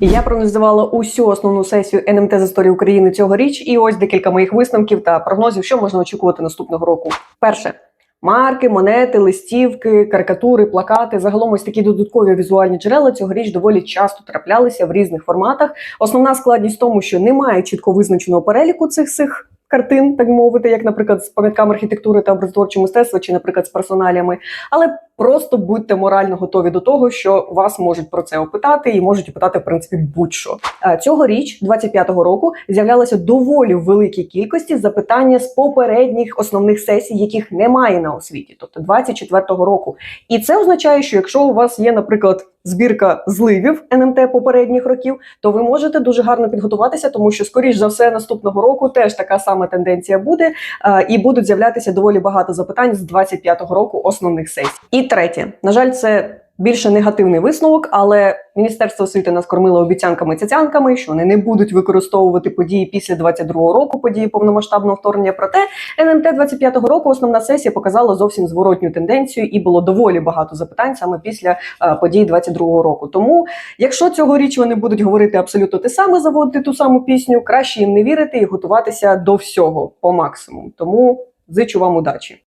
Я проаналізувала усю основну сесію НМТ з історії України цьогоріч, і ось декілька моїх висновків та прогнозів, що можна очікувати наступного року. Перше. Марки, монети, листівки, карикатури, плакати, загалом ось такі додаткові візуальні джерела цьогоріч доволі часто траплялися в різних форматах. Основна складність в тому, що немає чітко визначеного переліку цих цих картин, так мовити, як, наприклад, з пам'ятками архітектури та образотворчого мистецтва, чи, наприклад, з персоналіями. Але просто будьте морально готові до того, що вас можуть про це опитати, і можуть опитати в принципі будь-що. Е, Цьогоріч, 25-го року, з'являлося доволі в великій кількості запитання з попередніх основних сесій, яких немає на освіті, тобто 24-го року. І це означає, що якщо у вас є, наприклад, збірка зливів НМТ попередніх років, то ви можете дуже гарно підготуватися, тому що, скоріш за все, наступного року теж така сама тенденція буде, і будуть з'являтися доволі багато запитань з 25-го року основних сесій. І третє, на жаль, це. Більше негативний висновок, але Міністерство освіти нас кормило обіцянками цяцянками, що вони не будуть використовувати події після 22-го року, події повномасштабного вторгнення. Проте НМТ 25-го року основна сесія показала зовсім зворотню тенденцію, і було доволі багато запитань саме після е, подій 22-го року. Тому, якщо цьогоріч вони будуть говорити абсолютно те саме, заводити ту саму пісню, краще їм не вірити і готуватися до всього по максимуму. Тому зичу вам удачі.